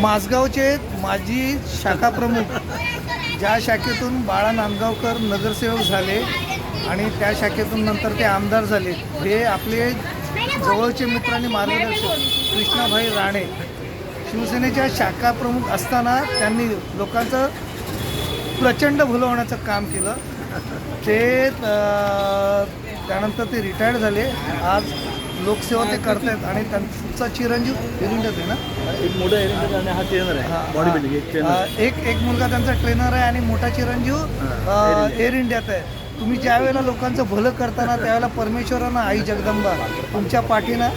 माझगावचे माजी शाखा प्रमुख. ज्या शाखेतून बाळा नांदगावकर नगरसेवक झाले आणि त्या शाखेतून नंतर ते आमदार झाले. हे आपले जवळचे मित्र आणि मार्गदर्शक कृष्णाभाई राणे. शिवसेनेच्या शाखा प्रमुख असताना त्यांनी लोकांचं प्रचंड भुलवण्याचं काम केलं. ते त्यानंतर ते रिटायर्ड झाले. आज लोकसेवा ते करतायत आणि त्यांचा चिरंजीव हिरुंड्यात आहे ना? एक मोठा एरिया आणि हा ट्रेनर आहे. बॉडी बिल्डिंग एक. ट्रेनर एक एक मुलगा त्यांचा ट्रेनर आहे आणि मोठा चिरंजीव एअर इंडियात आहे. तुम्ही ज्या वेळेला लोकांचं भलं करताना त्यावेळेला परमेश्वरानं आई जगदंबा तुमच्या पाठीनं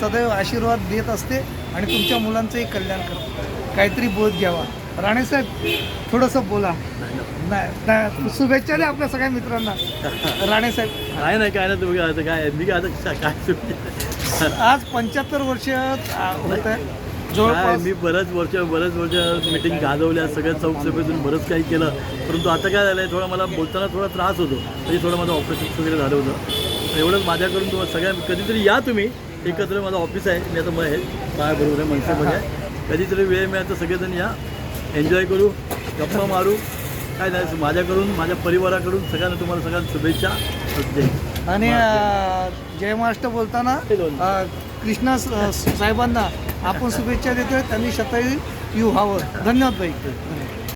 सदैव आशीर्वाद देत असते आणि तुमच्या मुलांचंही कल्याण करते काहीतरी बोध घ्यावा. राणेसाहेब थोडंसं बोला. नाही नाही, शुभेच्छा द्या आपल्या सगळ्या मित्रांना. राणेसाहेब काय नाही काय नाही तुम्ही काय आता काय मी काय आता काय आज पंच्याहत्तर वर्ष होत आहे. काय जवळपास मी बऱ्याच वर्ष बऱ्याच वर्ष मिटिंग गाजवल्या सगळ्या चौकसभेतून बरंच काही केलं. परंतु आता काय झालं आहे थोडा मला बोलताना थोडा त्रास होतो. तरी थोडं माझं ऑपरेशन वगैरे झालं होतं. एवढंच माझ्याकडून तुम्हाला सगळ्या कधीतरी या तुम्ही. एकत्र माझं ऑफिस आहे. मी आता मग आहे. काय बरोबर आहे मनसेमध्ये आहे. कधीतरी वेळ मिळाला तर सगळेजण या. एन्जॉय करू गप्पा मारू काय नाही माझ्याकडून माझ्या परिवाराकडून सगळ्यांना तुम्हाला सगळ्यांना शुभेच्छा. आणि जय. महाराष्ट्र बोलताना कृष्णा साहेबांना आपण शुभेच्छा देतोय. त्यांनी शतायू यू व्हावं धन्यवाद भाई